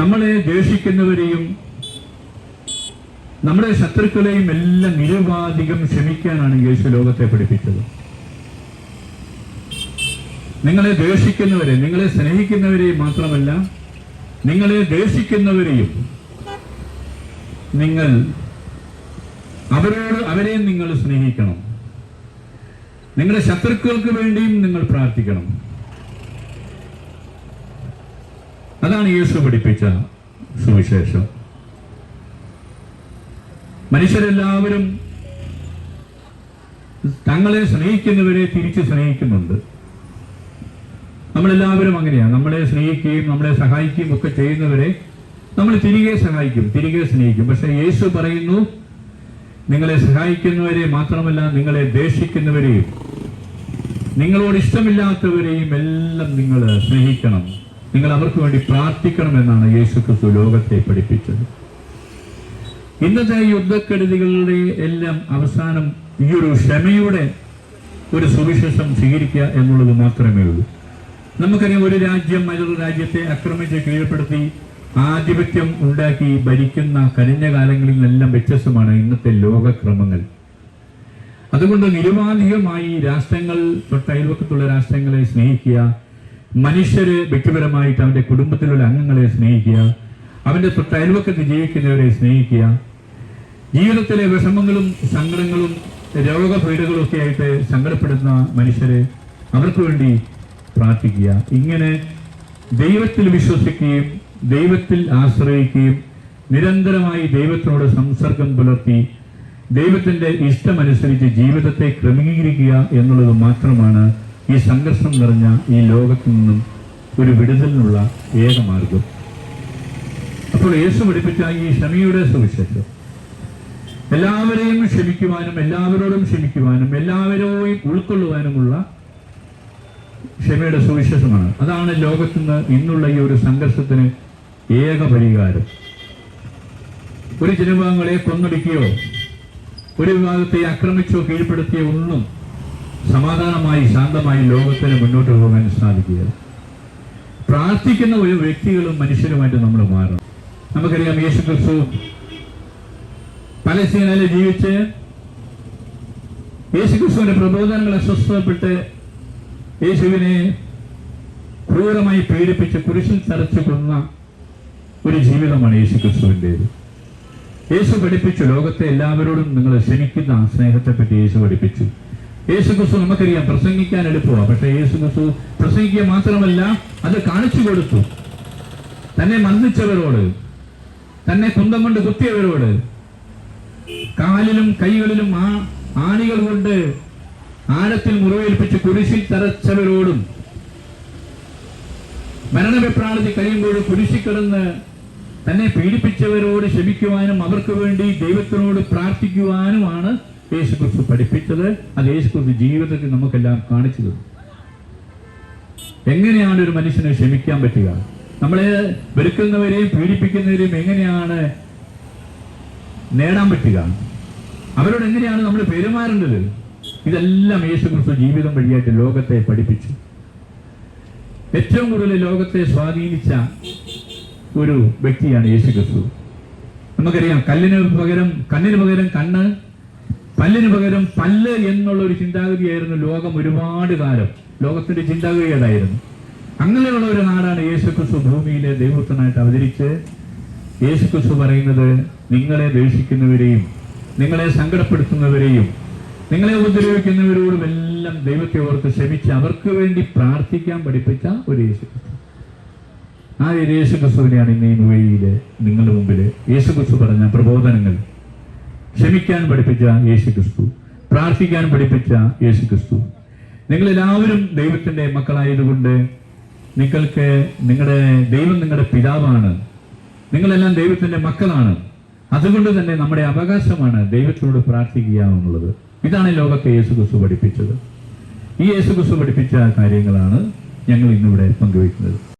നമ്മളെ ദ്വേഷിക്കുന്നവരെയും നമ്മുടെ ശത്രുക്കളെയും എല്ലാം നിരുപാധികം ക്ഷമിക്കാനാണ് യേശു ലോകത്തെ പഠിപ്പിച്ചത്. നിങ്ങളെ ദ്വേഷിക്കുന്നവരെ നിങ്ങളെ സ്നേഹിക്കുന്നവരെയും മാത്രമല്ല നിങ്ങളെ ദ്വേഷിക്കുന്നവരെയും നിങ്ങൾ അവരോട് അവരെയും നിങ്ങൾ സ്നേഹിക്കണം. നിങ്ങളുടെ ശത്രുക്കൾക്ക് വേണ്ടിയും നിങ്ങൾ പ്രാർത്ഥിക്കണം. അതാണ് യേശു പഠിപ്പിച്ച സുവിശേഷം. മനുഷ്യരെല്ലാവരും തങ്ങളെ സ്നേഹിക്കുന്നവരെ തിരിച്ച് സ്നേഹിക്കുന്നുണ്ട്. നമ്മളെല്ലാവരും അങ്ങനെയാണ് നമ്മളെ സ്നേഹിക്കുകയും നമ്മളെ സഹായിക്കുകയും ഒക്കെ ചെയ്യുന്നവരെ നമ്മൾ തിരികെ സഹായിക്കും തിരികെ സ്നേഹിക്കും. പക്ഷെ യേശു പറയുന്നു നിങ്ങളെ സഹായിക്കുന്നവരെ മാത്രമല്ല നിങ്ങളെ ദേഷിക്കുന്നവരെയും നിങ്ങളോട് ഇഷ്ടമില്ലാത്തവരെയും എല്ലാം നിങ്ങൾ സ്നേഹിക്കണം. നിങ്ങൾ അവർക്ക് വേണ്ടി പ്രാർത്ഥിക്കണം എന്നാണ് യേശു ക്രിസ്തു ലോകത്തെ പഠിപ്പിച്ചത്. ഇന്നത്തെ യുദ്ധക്കെടുതികളുടെ എല്ലാം അവസാനം ഈ ഒരു ക്ഷമയുടെ ഒരു സുവിശേഷം സ്വീകരിക്കുക എന്നുള്ളത് മാത്രമേ ഉള്ളൂ. നമുക്കറിയാം ഒരു രാജ്യം മറ്റൊരു രാജ്യത്തെ ആക്രമിച്ച് കീഴ്പ്പെടുത്തി ആധിപത്യം ഉണ്ടാക്കി ഭരിക്കുന്ന കഴിഞ്ഞ കാലങ്ങളിൽ നിന്നെല്ലാം വ്യത്യസ്തമാണ് ഇന്നത്തെ ലോകക്രമങ്ങൾ. അതുകൊണ്ട് നിരുപാധികമായി രാഷ്ട്രങ്ങൾ തൊട്ട് അയൽവക്കത്തുള്ള രാഷ്ട്രങ്ങളെ സ്നേഹിക്കുക മനുഷ്യര് വ്യക്തിപരമായിട്ട് അവന്റെ കുടുംബത്തിലുള്ള അംഗങ്ങളെ സ്നേഹിക്കുക അവന്റെ തൊട്ട് അയൽവക്കത്ത് ജീവിക്കുന്നവരെ സ്നേഹിക്കുക ജീവിതത്തിലെ വിഷമങ്ങളും സങ്കടങ്ങളും രോഗപീഠകളും ഒക്കെ ആയിട്ട് സങ്കടപ്പെടുന്ന മനുഷ്യരെ അവർക്ക് വേണ്ടി പ്രാർത്ഥിക്കുക. ഇങ്ങനെ ദൈവത്തിൽ വിശ്വസിക്കുകയും ദൈവത്തിൽ ആശ്രയിക്കുകയും നിരന്തരമായി ദൈവത്തിനോട് സംസർഗം പുലർത്തി ദൈവത്തിന്റെ ഇഷ്ടമനുസരിച്ച് ജീവിതത്തെ ക്രമീകരിക്കുക എന്നുള്ളത് മാത്രമാണ് ഈ സംഘർഷം നിറഞ്ഞ ഈ ലോകത്തു നിന്നും ഒരു വിടുതലിനുള്ള ഏക മാർഗം. അപ്പോൾ യേശു പഠിപ്പിച്ച ഈ ക്ഷമയുടെ സുവിശേഷം. എല്ലാവരെയും ക്ഷമിക്കുവാനും എല്ലാവരോടും ക്ഷമിക്കുവാനും എല്ലാവരെയും ഉൾക്കൊള്ളുവാനുമുള്ള ക്ഷമയുടെ സുവിശേഷമാണ്. അതാണ് ലോകത്തുനിന്ന് ഇന്നുള്ള ഈ ഒരു സംഘർഷത്തിന് ഏക പരിഹാരം. ഒരു ജനവിഭാഗങ്ങളെ കൊന്നൊടുക്കുകയോ ഒരു വിഭാഗത്തെ ആക്രമിച്ചോ കീഴ്പ്പെടുത്തിയോ ഒന്നും സമാധാനമായി ശാന്തമായി ലോകത്തിന് മുന്നോട്ട് പോകാൻ സാധിക്കുക. പ്രാർത്ഥിക്കുന്ന ഒരു വ്യക്തികളും മനുഷ്യരുമായിട്ട് നമ്മൾ മാറണം. നമുക്കറിയാം യേശു ക്രിസ്തു പലസ്തീനയിൽ ജീവിച്ച് യേശു ക്രിസ്തുവിന്റെ പ്രബോധനങ്ങൾ അസ്വസ്ഥപ്പെട്ട് യേശുവിനെ ക്രൂരമായി പീഡിപ്പിച്ച് കുരിശിൽ തറച്ചു കൊന്ന ഒരു ജീവിതമാണ് യേശു ക്രിസ്തുവിന്റെ യേശു പഠിപ്പിച്ചു ലോകത്തെ എല്ലാവരോടും നിങ്ങൾ ക്ഷമിക്കുന്ന സ്നേഹത്തെപ്പറ്റി യേശു പഠിപ്പിച്ചു. യേശു ക്രിസ്തു നമുക്കറിയാം പ്രസംഗിക്കാൻ എളുപ്പമാണ് പക്ഷെ യേശു ക്രിസ്തു പ്രസംഗിക്കുക മാത്രമല്ല അത് കാണിച്ചു കൊടുത്തു. തന്നെ മന്ദിച്ചവരോട് തന്നെ കുന്തം കൊണ്ട് കുത്തിയവരോട് കാലിലും കൈകളിലും ആ ആണികൾ കൊണ്ട് ആഴത്തിൽ മുറിവേൽപ്പിച്ച് കുരിശിൽ തറച്ചവരോടും മരണവിപ്രാണത്തിൽ കഴിയുമ്പോൾ കുരിശിൽ കിടന്ന് തന്നെ പീഡിപ്പിച്ചവരോട് ക്ഷമിക്കുവാനും അവർക്ക് വേണ്ടി ദൈവത്തിനോട് പ്രാർത്ഥിക്കുവാനുമാണ് യേശുക്രിസ്തു പഠിപ്പിച്ചത്. അത് യേശുക്രിസ്തു ജീവിതത്തിൽ നമുക്കെല്ലാം കാണിച്ചു തന്നു. എങ്ങനെയാണ് ഒരു മനുഷ്യനെ ക്ഷമിക്കാൻ പറ്റുക? നമ്മളെ വെറുക്കുന്നവരെയും പീഡിപ്പിക്കുന്നവരെയും എങ്ങനെയാണ് നേടാൻ പറ്റുക? അവരോട് എങ്ങനെയാണ് നമ്മൾ പെരുമാറേണ്ടത്? ഇതെല്ലാം യേശുക്രിസ്തു ജീവിതം വഴിയായിട്ട് ലോകത്തെ പഠിപ്പിച്ചു. ഏറ്റവും കൂടുതൽ ലോകത്തെ സ്വാധീനിച്ച ഒരു വ്യക്തിയാണ് യേശു ക്രിസ്തു നമുക്കറിയാം കല്ലിന് പകരം കണ്ണിന് പകരം കണ്ണ് പല്ലിന് പകരം പല്ല് എന്നുള്ള ഒരു ചിന്താഗതിയായിരുന്നു ലോകം ഒരുപാട് കാലം. ലോകത്തിന്റെ ചിന്താഗതി അതായിരുന്നു അങ്ങനെയുള്ള ഒരു നാടാണ് യേശുക്രിസ്തു ഭൂമിയിലെ ദൈവത്തനായിട്ട് അവതരിച്ച് യേശുക്രിസ്തു പറയുന്നത് നിങ്ങളെ ദേഷിക്കുന്നവരെയും നിങ്ങളെ സങ്കടപ്പെടുത്തുന്നവരെയും നിങ്ങളെ ഉപദ്രവിക്കുന്നവരോടും എല്ലാം ദൈവത്തെ ഓർത്ത് ക്ഷമിച്ച് അവർക്ക് വേണ്ടി പ്രാർത്ഥിക്കാൻ പഠിപ്പിച്ച ഒരു യേശുക്രിസ്തു. ആ ഒരു ക്രിസ്തുവിനെയാണ് ഇന്ന് ഈ നിങ്ങളുടെ മുമ്പിൽ യേശു ക്രിസ്തു പറഞ്ഞ പ്രബോധനങ്ങൾ. ക്ഷമിക്കാൻ പഠിപ്പിച്ച യേശു ക്രിസ്തു. പ്രാർത്ഥിക്കാൻ പഠിപ്പിച്ച യേശു ക്രിസ്തു. നിങ്ങളെല്ലാവരും ദൈവത്തിന്റെ മക്കളായതുകൊണ്ട് നിങ്ങൾക്ക് നിങ്ങളുടെ ദൈവം നിങ്ങളുടെ പിതാവാണ്. നിങ്ങളെല്ലാം ദൈവത്തിന്റെ മക്കളാണ്. അതുകൊണ്ട് തന്നെ നമ്മുടെ അവകാശമാണ് ദൈവത്തോട് പ്രാർത്ഥിക്കുക എന്നുള്ളത്. ഇതാണ് ലോകത്തെ യേശു ക്രിസ്തു പഠിപ്പിച്ചത്. ഈ യേശു ക്രിസ്തു പഠിപ്പിച്ച കാര്യങ്ങളാണ് ഞങ്ങൾ ഇന്നിവിടെ പങ്കുവയ്ക്കുന്നത്.